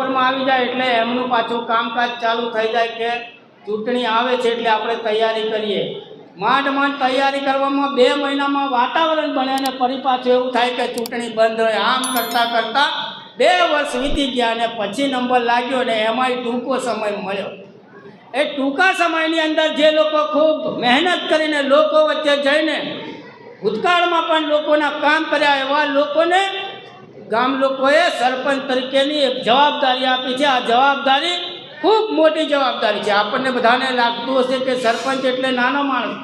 બપોરમાં આવી જાય એટલે એમનું પાછું કામકાજ ચાલુ થઈ જાય કે ચૂંટણી આવે છે એટલે આપણે તૈયારી કરીએ. માંડ માંડ તૈયારી કરવામાં બે મહિનામાં વાતાવરણ બને અને ફરી પાછું એવું થાય કે ચૂંટણી બંધ હોય. આમ કરતાં કરતાં બે વર્ષ વીતી ગયા અને પછી નંબર લાગ્યો ને એમાંય ટૂંકો સમય મળ્યો. એ ટૂંકા સમયની અંદર જે લોકો ખૂબ મહેનત કરીને લોકો વચ્ચે જઈને ભૂતકાળમાં પણ લોકોના કામ કર્યા એવા લોકોને ગામ લોકોએ સરપંચ તરીકેની એક જવાબદારી આપી છે. આ જવાબદારી ખૂબ મોટી જવાબદારી છે. આપણને બધાને લાગતું હશે કે સરપંચ એટલે નાનો માણસ.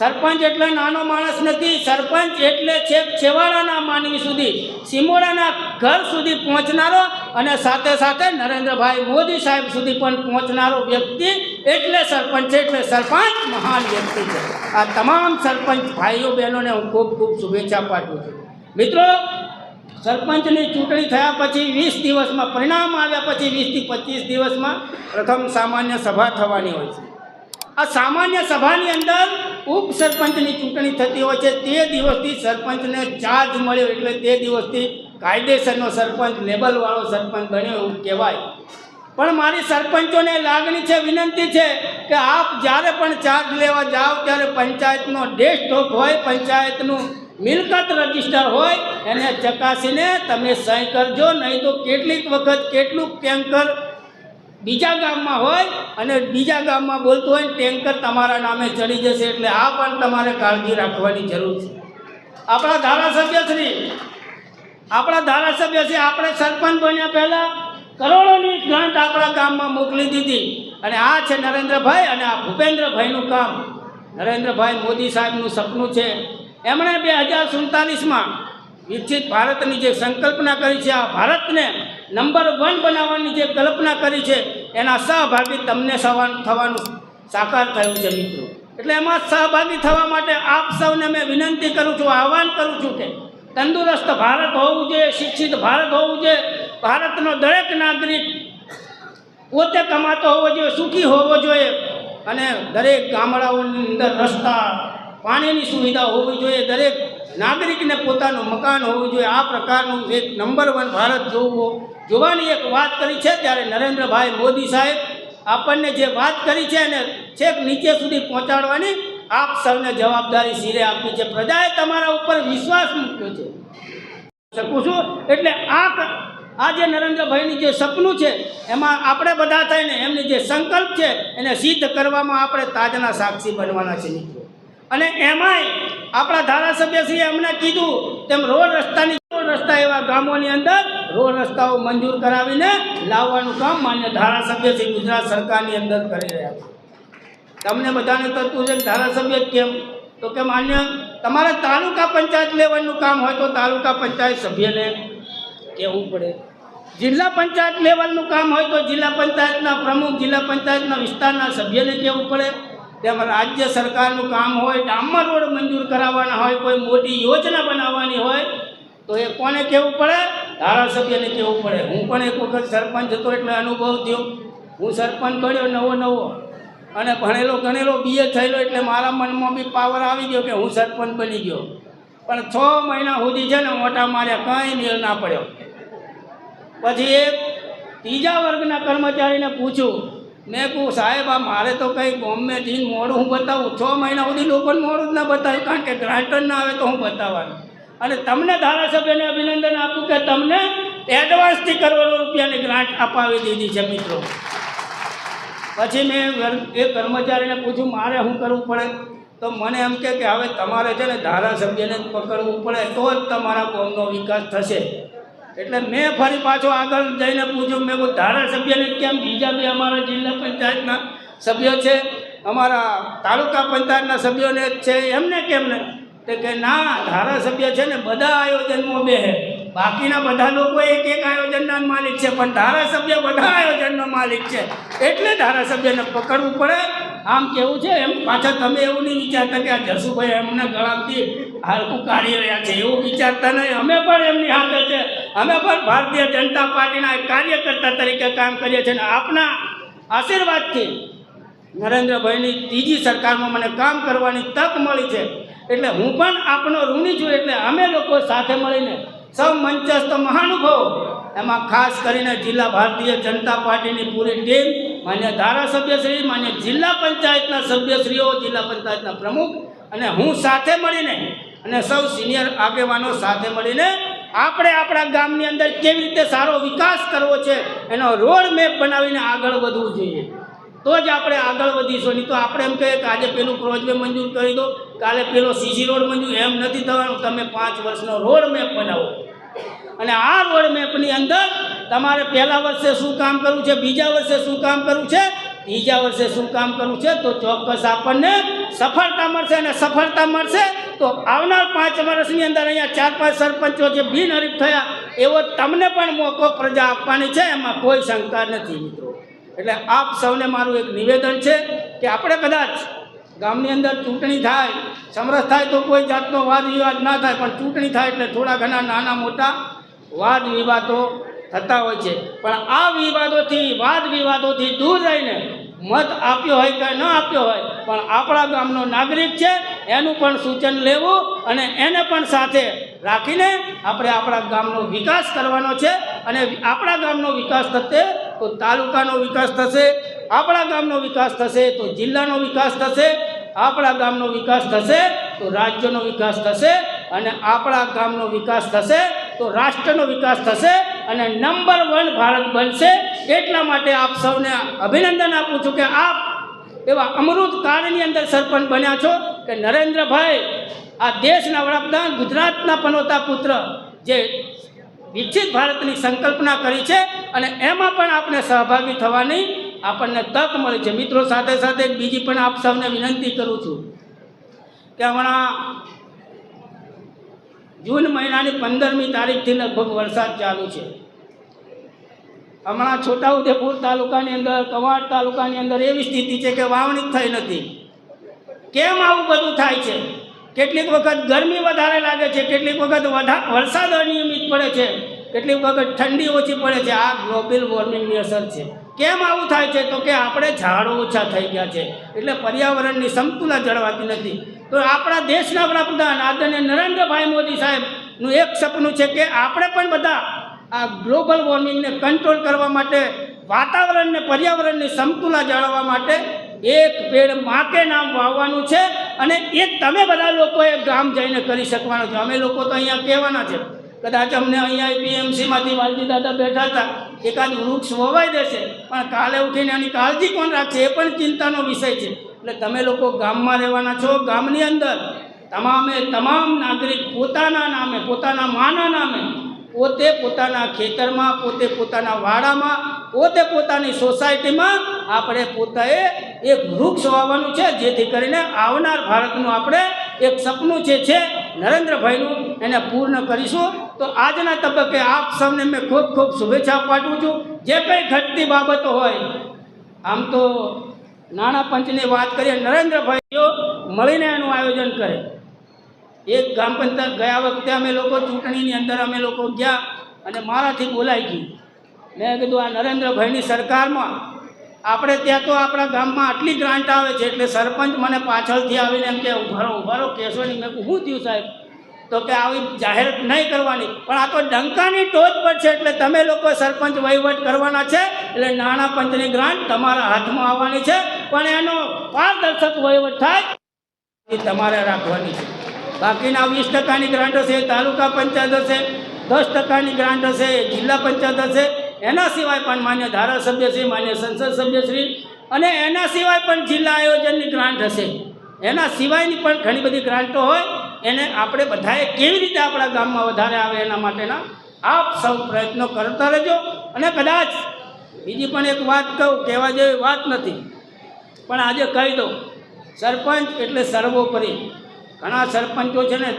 સરપંચ એટલે નાનો માણસ નથી, સરપંચ એટલે છેક છેવાડાના માનવી સુધી, સિમોડાના ઘર સુધી પહોંચનારો અને સાથે સાથે નરેન્દ્રભાઈ મોદી સાહેબ સુધી પણ પહોંચનારો વ્યક્તિ એટલે સરપંચ છે, એટલે સરપંચ મહાન વ્યક્તિ છે. આ તમામ સરપંચ ભાઈઓ બહેનોને હું ખૂબ ખૂબ શુભેચ્છા પાઠવું છું. મિત્રો સરપંચની ચૂંટણી થયા પછી વીસ દિવસમાં, પરિણામ આવ્યા પછી વીસથી પચીસ દિવસમાં પ્રથમ સામાન્ય સભા થવાની હોય છે. આ સામાન્ય સભાની અંદર ઉપસરપંચની ચૂંટણી થતી હોય છે. તે દિવસથી સરપંચને ચાર્જ મળ્યો એટલે તે દિવસથી કાયદેસરનો સરપંચ, લેબલવાળો સરપંચ બન્યો એવું કહેવાય. પણ મારી સરપંચોને લાગણી છે, વિનંતી છે કે આપ જ્યારે પણ ચાર્જ લેવા જાઓ ત્યારે પંચાયતનો ડેસ્કટોપ હોય, પંચાયતનું મિલકત રજિસ્ટર હોય, એને ચકાસીને તમે સહી કરજો, નહીં તો કેટલીક વખત કેટલું ટેન્કર બીજા ગામમાં હોય અને બીજા ગામમાં બોલતું હોય ટેન્કર તમારા નામે ચડી જશે એટલે આ પણ તમારે કાળજી રાખવાની જરૂર છે. આપણા ધારાસભ્ય શ્રી, આપણા ધારાસભ્ય છે આપણે સરપંચ બન્યા પહેલાં કરોડોની ગ્રાન્ટ આપણા ગામમાં મોકલી દીધી. અને આ છે નરેન્દ્રભાઈ અને આ ભૂપેન્દ્રભાઈનું કામ. નરેન્દ્રભાઈ મોદી સાહેબનું સપનું છે. એમણે બે હજાર સુડતાલીસમાં વિકસિત ભારતની જે સંકલ્પના કરી છે, આ ભારતને નંબર વન બનાવવાની જે કલ્પના કરી છે, એના સહભાગી તમને થવાનું સાકાર થયું છે મિત્રો. એટલે એમાં સહભાગી થવા માટે આપ સૌને મેં વિનંતી કરું છું, આહવાન કરું છું કે તંદુરસ્ત ભારત હોવું જોઈએ, શિક્ષિત ભારત હોવું જોઈએ, ભારતનો દરેક નાગરિક પોતે કમાતો હોવો જોઈએ, સુખી હોવો જોઈએ અને દરેક ગામડાઓની અંદર રસ્તા પાણીની સુવિધા હોવી જોઈએ, દરેક નાગરિકને પોતાનું મકાન હોવું જોઈએ. આ પ્રકારનું એક નંબર વન ભારત જોવું. જોવાની એક વાત કરી છે ત્યારે નરેન્દ્રભાઈ મોદી સાહેબ આપણને જે વાત કરી છે અને છેક નીચે સુધી પહોંચાડવાની આપ સૌને જવાબદારી શિરે આપી છે. પ્રજાએ તમારા ઉપર વિશ્વાસ મૂક્યો છે. શકું છું? એટલે આ આ જે નરેન્દ્રભાઈની જે સપનું છે, એમાં આપણે બધા થઈને એમની જે સંકલ્પ છે, એને સિદ્ધ કરવામાં આપણે તાજના સાક્ષી બનવાના છે મિત્રો. અને એમાંય આપણા ધારાસભ્યશ્રીએ અમને કીધું તેમ રોડ રસ્તાની રોડ રસ્તા એવા ગામોની અંદર રોડ રસ્તાઓ મંજૂર કરાવીને લાવવાનું કામ માન્ય ધારાસભ્ય શ્રી ગુજરાત સરકારની અંદર કરી રહ્યા છે. તમને બધાને થતું છે ધારાસભ્ય જ કેમ? તો કે માન્ય? તમારે તાલુકા પંચાયત લેવલનું કામ હોય તો તાલુકા પંચાયત સભ્યને કહેવું પડે. જિલ્લા પંચાયત લેવલનું કામ હોય તો જિલ્લા પંચાયતના પ્રમુખ, જિલ્લા પંચાયતના વિસ્તારના સભ્યને કહેવું પડે. તેમ રાજ્ય સરકારનું કામ હોય, ડામર રોડ મંજૂર કરાવવાના હોય, કોઈ મોટી યોજના બનાવવાની હોય, તો એ કોને કહેવું પડે? ધારાસભ્યને કહેવું પડે. હું પણ એક વખત સરપંચ હતો એટલે અનુભવ થયો. હું સરપંચ બન્યો નવો નવો. અને ભણેલો ગણેલો બીએ થયેલો એટલે મારા મનમાં બી પાવર આવી ગયો કે હું સરપંચ બની ગયો. પણ છ મહિના સુધી છે ને મોટા માર્યા, કાંઈ મેળ ના પડ્યો. પછી એક ત્રીજા વર્ગના કર્મચારીને પૂછ્યું મેં કહું, સાહેબ, આ મારે તો કંઈ બોમ્બે જઈને મોડું હું બતાવું. છ મહિના સુધી લોકોને મોડું જ ના બતાવ્યું, કારણ કે ગ્રાન્ટ જ ના આવે તો હું બતાવવાનું. અને તમને ધારાસભ્યને અભિનંદન આપું કે તમને એડવાન્સથી કરોડો રૂપિયાની ગ્રાન્ટ અપાવી દીધી છે મિત્રો. પછી મેં એ કર્મચારીને પૂછ્યું, મારે શું કરવું પડે? તો મને એમ કે, હવે તમારે છે ને ધારાસભ્યને જ પકડવું પડે, તો જ તમારા ગામનો વિકાસ થશે. એટલે મેં ફરી પાછો આગળ જઈને પૂછ્યું, મેં કહ્યું ધારાસભ્યને કેમ બીજા બી અમારા જિલ્લા પંચાયતના સભ્યો છે? અમારા તાલુકા પંચાયતના સભ્યોને છે, એમને કેમ ને તો કે ના, ધારાસભ્ય છે ને, બધા આયોજનમાં બે બાકીના બધા લોકો એક એક આયોજનના માલિક છે, પણ ધારાસભ્ય બધા આયોજનનો માલિક છે. એટલે ધારાસભ્યને પકડવું પડે. આમ કેવું છે? એમ પાછા તમે એવું નહીં વિચારતા કે આ જસુભાઈ એમને ગળાથી હાલકું કાઢી રહ્યા છે, એવું વિચારતા નહીં. અમે પણ એમની હાથે છે. અમે પણ ભારતીય જનતા પાર્ટીના કાર્યકર્તા તરીકે કામ કરીએ છીએ અને આપના આશીર્વાદથી નરેન્દ્રભાઈની ત્રીજી સરકારમાં મને કામ કરવાની તક મળી છે. એટલે હું પણ આપનો ઋણી છું, એટલે અમે લોકો સાથે મળીને સૌ મંચસ્થ મહાનુભાવો, એમાં ખાસ કરીને જિલ્લા ભારતીય જનતા પાર્ટીની પૂરી ટીમ, માન્ય ધારાસભ્યશ્રી, માન્ય જિલ્લા પંચાયતના સભ્યશ્રીઓ, જિલ્લા પંચાયતના પ્રમુખ અને હું સાથે મળીને અને સૌ સિનિયર આગેવાનો સાથે મળીને આપણે આપણા ગામની અંદર કેવી રીતે સારો વિકાસ કરવો છે, એનો રોડ મેપ બનાવીને આગળ વધવું જોઈએ. તો જ આપણે આગળ વધીશું. નહીં તો આપણે એમ કહીએ કે આજે પેલું પ્રોજેક્ટ મંજૂર કરી દો, કાલે પેલો સીસી રોડ મંજૂર, એમ નથી થવાનું. તમે પાંચ વર્ષનો રોડ મેપ બનાવો. અને આ રોડ મેપની અંદર તમારે પહેલા વર્ષે શું કામ કરવું છે, બીજા વર્ષે શું કામ કરવું છે ત્રીજા વર્ષે શું કામ કરવું છે? તો ચોક્કસ આપણને સફળતા મળશે અને સફળતા મળશે. તો આવનાર પાંચ વર્ષની અંદર અહીંયા ચાર પાંચ સરપંચો જે બિનહરીફ થયા, એવો તમને પણ મોકો પ્રજા આપવાની છે, એમાં કોઈ શંકા નથી મિત્રો. એટલે આપ સૌને મારું એક નિવેદન છે કે આપણે કદાચ ગામની અંદર ચૂંટણી થાય, સમરસ થાય તો કોઈ જાતનો વાદ વિવાદ ના થાય, પણ ચૂંટણી થાય એટલે થોડા ઘણા નાના મોટા વાદ વિવાદો થતા હોય છે. પણ આ વિવાદોથી, વાદ વિવાદોથી દૂર રહીને મત આપ્યો હોય કે ન આપ્યો હોય, પણ આપણા ગામનો નાગરિક છે, એનું પણ સૂચન લેવું અને એને પણ સાથે રાખીને આપણે આપણા ગામનો વિકાસ કરવાનો છે અને આપણા ગામનો વિકાસ થશે તો તાલુકાનો વિકાસ થશે, આપણા ગામનો વિકાસ થશે તો જિલ્લાનો વિકાસ થશે, આપણા ગામનો વિકાસ થશે તો રાજ્યનો વિકાસ થશે અને આપણા ગામનો વિકાસ થશે તો રાષ્ટ્રનો વિકાસ થશે અને નંબર વન ભારત બનશે. એટલા માટે આપ સૌને અભિનંદન આપું છું કે આપ એવા અમૃત કાળની અંદર સરપંચ બન્યા છો કે નરેન્દ્રભાઈ, આ દેશના વડાપ્રધાન, ગુજરાતના પનોતા પુત્ર જે વિકસિત ભારતની સંકલ્પના કરી છે અને એમાં પણ આપણે સહભાગી થવાની આપણને તક મળી છે. મિત્રો, સાથે સાથે બીજી પણ આપ સૌને વિનંતી કરું છું કે હમણાં જૂન મહિનાની પંદરમી તારીખથી લગભગ વરસાદ ચાલુ છે. હમણાં છોટાઉદેપુર તાલુકાની અંદર, કવાડ તાલુકાની અંદર એવી સ્થિતિ છે કે વાવણી થઈ નથી. કેમ આવું બધું થાય છે? કેટલીક વખત ગરમી વધારે લાગે છે, કેટલીક વખત વરસાદ અનિયમિત પડે છે, કેટલીક વખત ઠંડી ઓછી પડે છે. આ ગ્લોબલ વોર્મિંગની અસર છે. કેમ આવું થાય છે? તો કે આપણે ઝાડો ઓછા થઈ ગયા છે. એટલે પર્યાવરણની સમતુલા જળવાતી નથી. તો આપણા દેશના વડાપ્રધાન આદરણીય નરેન્દ્રભાઈ મોદી સાહેબનું એક સપનું છે કે આપણે પણ બધા આ ગ્લોબલ વોર્મિંગને કંટ્રોલ કરવા માટે વાતાવરણને પર્યાવરણની સમતુલા જાળવવા માટે એક પેડ માકે નામ વાવવાનું છે અને એ તમે બધા લોકોએ ગામ જઈને કરી શકવાનું છે. અમે લોકો તો અહીંયા કહેવાના છે. કદાચ અમને અહીંયા પીએમસીમાંથી વાલજી દાદા બેઠા હતા. એકાદ વૃક્ષ વવાઈ દેશે, પણ કાલે ઉઠીને એની કાળજી કોણ રાખશે? એ પણ ચિંતાનો વિષય છે. એટલે તમે લોકો ગામમાં રહેવાના છો, ગામની અંદર. તમામે તમામ નાગરિક પોતાના નામે, પોતાના માના નામે, પોતે પોતાના ખેતરમાં, પોતે પોતાના વાડામાં, પોતે પોતાની સોસાયટીમાં આપણે પોતાએ એક વૃક્ષ વાવવાનું છે, જેથી કરીને આવનાર ભારતનું આપણે એક સપનું જે છે, નરેન્દ્રભાઈનું, એને પૂર્ણ કરીશું. તો આજના તબક્કે આપ સૌને મેં ખૂબ ખૂબ શુભેચ્છા પાઠવું છું. જે કંઈ ઘટતી બાબતો હોય, આમ તો નાણાં પંચની વાત કરીએ, નરેન્દ્રભાઈઓ મળીને એનું આયોજન કરે. એક ગ્રામ પંચાયત ગયા વખતે અમે લોકો ચૂંટણીની અંદર અમે લોકો ગયા અને મારાથી બોલાઈ ગયું મેં કીધું, આ નરેન્દ્રભાઈની સરકારમાં આપણે ત્યાં તો આપણા ગામમાં આટલી ગ્રાન્ટ આવે છે એટલે સરપંચ મને પાછળથી આવીને એમ કે ઉભારો ઉભારો કહેશો નહીં. મેં શું થયું સાહેબ? તો કે, આવી જાહેર નહીં કરવાની. પણ આ તો ડંકાની ટોચ પર છે એટલે તમે લોકો સરપંચ વહીવટ કરવાના છે એટલે નાણાં પંચની ગ્રાન્ટ તમારા હાથમાં આવવાની છે. પણ એનો પારદર્શક વહીવટ થાય એ તમારે રાખવાની છે. બાકીના વીસ ટકાની ગ્રાન્ટ હશે, તાલુકા પંચાયત હશે, દસ ટકાની ગ્રાન્ટ હશે, જિલ્લા પંચાયત હશે એના સિવાય પણ માન્ય ધારાસભ્યશ્રી માન્ય સંસદ સભ્યશ્રી અને એના સિવાય પણ જિલ્લા આયોજનની ગ્રાન્ટ હશે. એના સિવાયની પણ ઘણી બધી ગ્રાન્ટો હોય, એને આપણે બધાએ કેવી રીતે આપણા ગામમાં વધારે આવે એના માટેના આપ સૌ પ્રયત્નો કરતા રહેજો. અને કદાચ બીજી પણ એક વાત કહું, કહેવા જેવી વાત નથી, પણ આજે કહી દઉં, સરપંચ એટલે સર્વોપરી. ઘણા સરપંચો છે ને,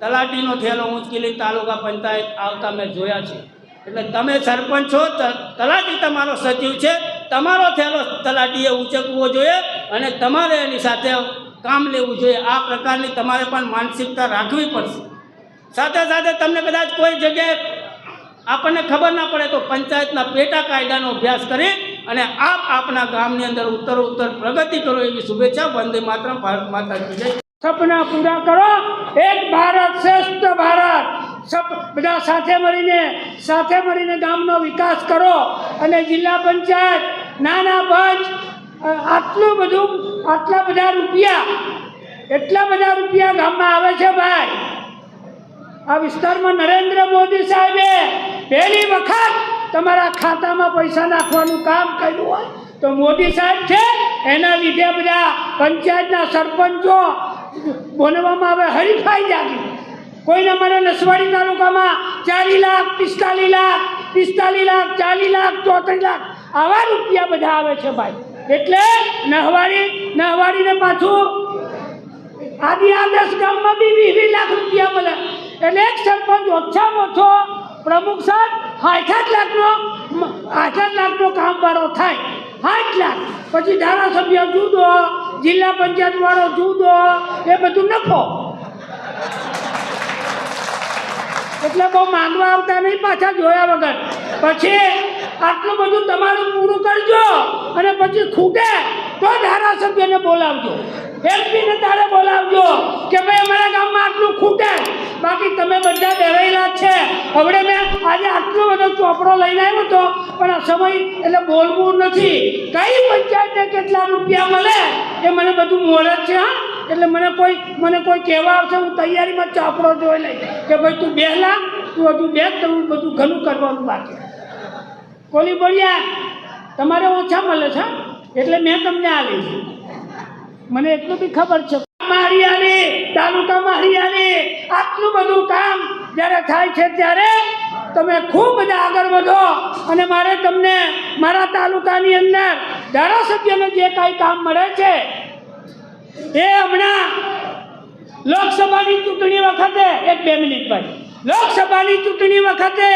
તલાટીનો થયેલો ઉંચકીલી તાલુકા પંચાયત આવતા મેં જોયા છે. એટલે તમે સરપંચ છો તલાટી તમારો સચિવ છે, તમારો થયેલો તલાટીએ ઉચકવો જોઈએ અને તમારે એની સાથે કામ લેવું જોઈએ. આ પ્રકારની તમારે પણ માનસિકતા રાખવી પડશે. સાથે સાથે તમને કદાચ કોઈ જગ્યાએ આપણને ખબર ના પડે તો પંચાયતના પેટા કાયદાનો અભ્યાસ કરી અને આપ આપના ગામની અંદર ઉત્તર ઉત્તર પ્રગતિ કરો એવી શુભેચ્છા વંદે માત્ર ભારત માતા સપના પૂરા કરો. એક ભારત શ્રેષ્ઠ ભારત. સબ બધા સાથે મળીને સાથે મળીને ગામનો વિકાસ કરો અને જિલ્લા પંચાયત, નાના પંચ આટલું બધું, આટલા બધા રૂપિયા, એટલા બધા રૂપિયા ગામમાં આવે છે ભાઈ. આ વિસ્તારમાં નરેન્દ્ર મોદી સાહેબે પહેલી વખત તમારા ખાતામાં પૈસા નાખવાનું કામ કર્યું હોય તો મોદી સાહેબ છે, એના લીધે બધા પંચાયતના સરપંચો બોલવામાં આવે હરીફાઈ જાગી. કોઈને મને નસવાડી તાલુકામાં ચાલીસ લાખ, પિસ્તાલીસ લાખ પિસ્તાલીસ લાખ, ચાલીસ લાખ, ચોત્રીસ લાખ આવા રૂપિયા બધા આવે છે ભાઈ. એટલે નહવાડી, નહવાડીને પાછું આદિ આદર્શ ગામમાં બી વીસ વીસ લાખ રૂપિયા મળે. એટલે એક સરપંચ ઓછામાં ઓછો પ્રમુખ સાહેબ આઠ લાખનો આઠ લાખનો કામવાળો થાય. આઠ લાખ. પછી ધારાસભ્ય જુદો, જિલ્લા પંચાયત વાળો જુદો, એ બધું નફો. એટલે બહુ માંગવા આવતા નહીં, પાછા જોયા વગર. પછી આટલું બધું તમારું પૂરું કરજો અને પછી ખૂટે તો ધારાસભ્યને બોલાવજો. એમપીને તારે બોલાવજો કે ભાઈ, અમારા ગામમાં આટલું ખૂટે. બાકી તમે બધા ડરેલા છે. હવે મેં આજે આટલો બધો ચોપડો લઈને આવ્યો હતો પણ આ સમય એટલે બોલવું નથી. કઈ પંચાયતને કેટલા રૂપિયા મળે એ મને બધું મોડે છે, હા? એટલે મને કોઈ મને કોઈ કહેવા આવશે, હું તૈયારીમાં ચાપડો જોઈ લઈ કે ભાઈ તું બે તું હજુ બે કરવું બધું ઘણું કરવાનું બાકી કોલી બોલ્યા, તમારે ઓછા મળે છે એટલે મેં તમને આવી મને એટલું બી ખબર છે. હરિયાળી તાલુકામાં હરિયાળી આટલું બધું કામ જ્યારે થાય છે ત્યારે તમે ખૂબ બધા આગળ વધો અને મારે તમને, મારા તાલુકાની અંદર ધારાસભ્યને જે કાંઈ કામ મળે છે એ હમણાં લોકસભાની ચૂંટણી વખતે, એક બે મિનિટ ભાઈ, લોકસભાની ચૂંટણી વખતે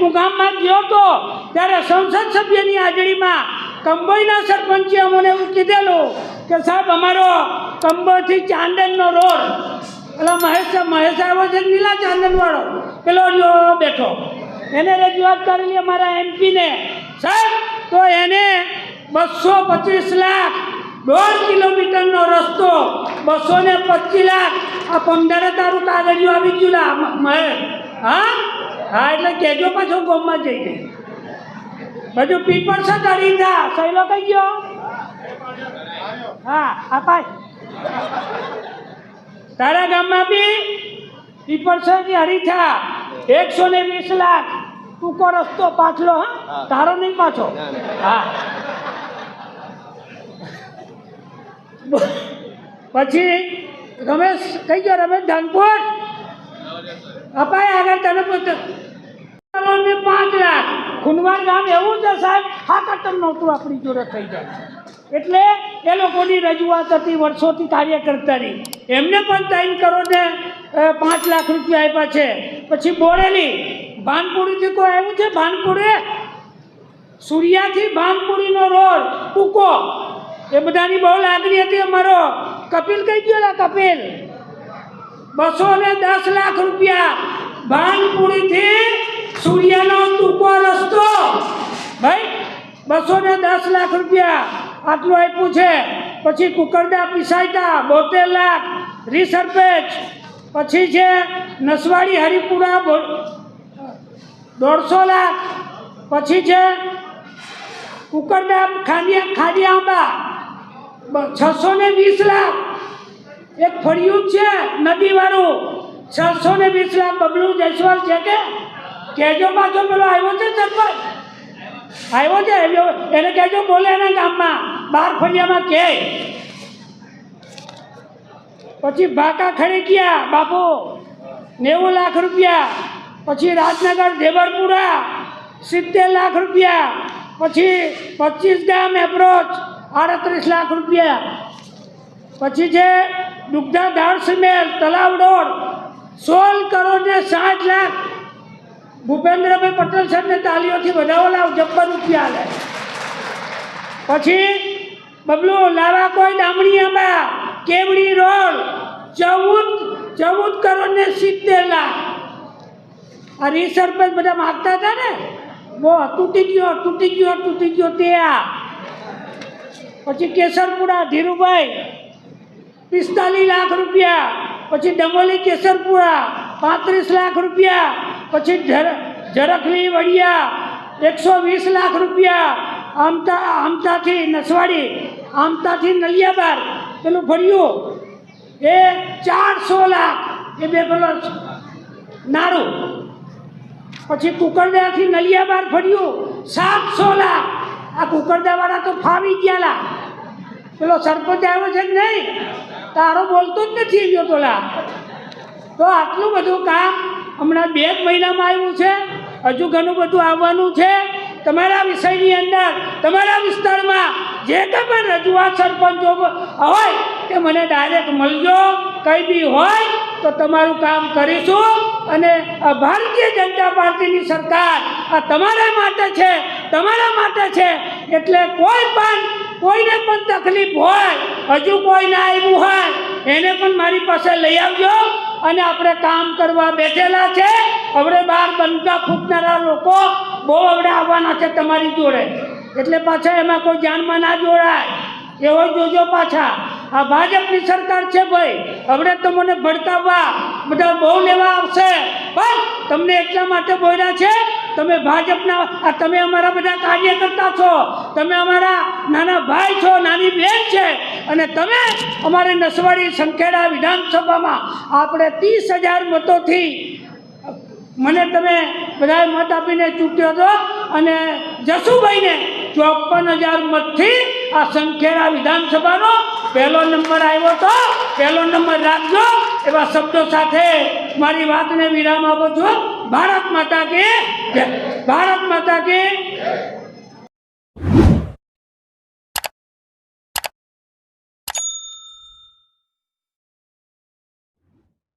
હું ગામમાં ગયો હતો, ત્યારે સંસદ સભ્યની હાજરીમાં કંબોઈના સરપંચે અમને એવું કીધેલું કે સાહેબ, અમારો કંબોથી ચાંદનનો રોડ, એટલે મહેશ મહેશ આવ્યો છે નીલા ચાંદનવાળો, પેલો બેઠો. એને રજૂઆત કરેલી અમારા એમપીને સાહેબ, તો એને બસો પચીસ લાખ દોઢ કિલોમીટરનો રસ્તો બસો ને પચીસ લાખ. આ પંદર તારું કાગળિયું આવી ગયું લા. મ- હા? હા? એટલે કહેજો પાછો ગોમમાં જઈ ગઈ બધું પીપળ છે કરી જા. સહેલો કઈ ગયો? હા અપાય તારા ગામમાં બી પીપર છે કે હરીથા એકસો ને વીસ લાખ. ટૂંકો રસ્તો પાછલો હા? તારો નહીં પાછો. હા. પછી રમેશ, કઈ ગયો રમેશ? ધાનપુર? અપાય આગળ તને પોતે પાંચ લાખ. ખુનવાર ગામ એવું છે સાહેબ હાકાતર નહોતું આપણી જોડે થઈ જાય. એટલે એ લોકોની રજૂઆત હતી, વર્ષોથી કાર્યકર્તાની એમને પણ ત્રણ કરોડ ને પાંચ લાખ રૂપિયા આપ્યા છે. પછી બોરેલી, ભાનપુરીથી કોઈ આવ્યું છે? ભાનપુરી? સૂર્યાથી ભાનપુરીનો રોડ. ટૂંકો એ બધાની બહુ લાગણી હતી અમારો. કપિલ કઈ ગયો કપિલ. બસો ને દસ લાખ રૂપિયા. ભાનપુરીથી સૂર્યનો ટૂંકો રસ્તો. ભાઈ, બસો ને દસ લાખ રૂપિયા. આટલું આપ્યું છે. પછી કુકરડા પીસાયતા બોતેર લાખ, રીસરપેચ. પછી છે નસવાડી હરિપુરા દોઢસો લાખ. પછી છે કુકરડા ખાડિયા ખાડિયા આંબા. છસો ને વીસ લાખ. એક ફળિયું છે, નદીવાળું. છસો ને વીસ લાખ. બબલું જયસ્વાલ છે કે? કેજો પાછો પેલો, આવ્યો છે સરપંચ? આવ્યો છે? એનો- કેજો બોલે એના ગામમાં. બાર ફળિયામાં કે. પછી ભાકા ખડી બાપુ, નેવું લાખ રૂપિયા. પછી રાજનગર, દેવરપુરા, સિત્તેર લાખ રૂપિયા. પછી પચીસ ગામ એપ્રોચ આડત્રીસ લાખ રૂપિયા. પછી છે દુગ્ધા દાળ સિમેલ તલાવ રોડ સોળ કરોડ ને સાઠ લાખ. ભૂપેન્દ્રભાઈ પટેલ સાહેબને તાલીઓથી વધાવો લાવ, જબ્બર રૂપિયા લે. પછી બબલું લાવા કોઈ દામણી આંબા કેવડી રોડ, ચૌદ ચૌદ કરોડ ને સિત્તેર લાખ. આ રીસરપંચ બધા માગતા હતા ને? બહુ તૂટી ગયો તૂટી ગયો તૂટી ગયો, તે આ. પછી કેસરપુરા ધીરુભાઈ, પિસ્તાલીસ લાખ રૂપિયા, પછી ડમોલી કેસરપુરા, પાંત્રીસ લાખ રૂપિયા, પછી ઝર ઝરખલી વડિયા, એકસો વીસ લાખ રૂપિયા, આમતા, આમતાથી નસવાડી, આમતાથી નલિયાબાર, પેલું ફર્યું એ ચારસો લાખ, એ બે પેલો નારું પછી કુકરદાથી નલિયાબાર ફર્યું સાતસો લાખ આ કુકરદાવાળા તો ફાવી ગયાલા. પેલો સરપંચ આવ્યો છે કે નહીં? તારો બોલતો જ નથી ગયો પેલા તો આટલું બધું કામ હમણાં બે મહિનામાં આવ્યું છે. હજુ ઘણું બધું આવવાનું છે. તમારા વિષયની અંદર, તમારા વિસ્તારમાં જે કંઈ પણ રજૂઆત સરપંચો હોય તે મને ડાયરેક્ટ મળજો. કંઈ બી હોય, તો તમારું કામ કરીશું. અને આ ભારતીય જનતા પાર્ટીની સરકાર આ તમારા માટે છે, તમારા માટે છે, એટલે કોઈ પણ, કોઈને પણ તકલીફ હોય, હજુ કોઈ ના આવ્યું હોય, એને પણ મારી પાસે લઈ આવજો. અને આપણે કામ કરવા બેઠેલા છે. હવે બહાર બંકા ફૂટનારા લોકો હવે આવવાના છે તમારી જોડે. એટલે પાછા એમાં કોઈ જાનમાં ના જોડાય. એવો જોજો પાછા. આ ભાજપની સરકાર છે ભાઈ. હવે તો મને ભડકાવવા બધા બહુ લેવા આવશે. બસ, તમને એટલા માટે બોલ્યા છે. તમે ભાજપના, આ તમે અમારા બધા કાર્યકર્તા છો. તમે અમારા નાના ભાઈ છો, નાની બહેન છે. અને તમે અમારે નસવાડી સંખેડા વિધાનસભામાં આપણે ત્રીસ હજાર મતોથી મને તમે બધાએ મત આપીને ચૂંટ્યો હતો અને જસુભાઈને ચોપન હજાર મતથી આ સંખેડા વિધાનસભાનો પહેલો નંબર આવ્યો હતો. પહેલો નંબર રાખજો એવા શબ્દો સાથે મારી વાતને વિરામ આપો છો. ભારત માતા કે ભારત માતા કે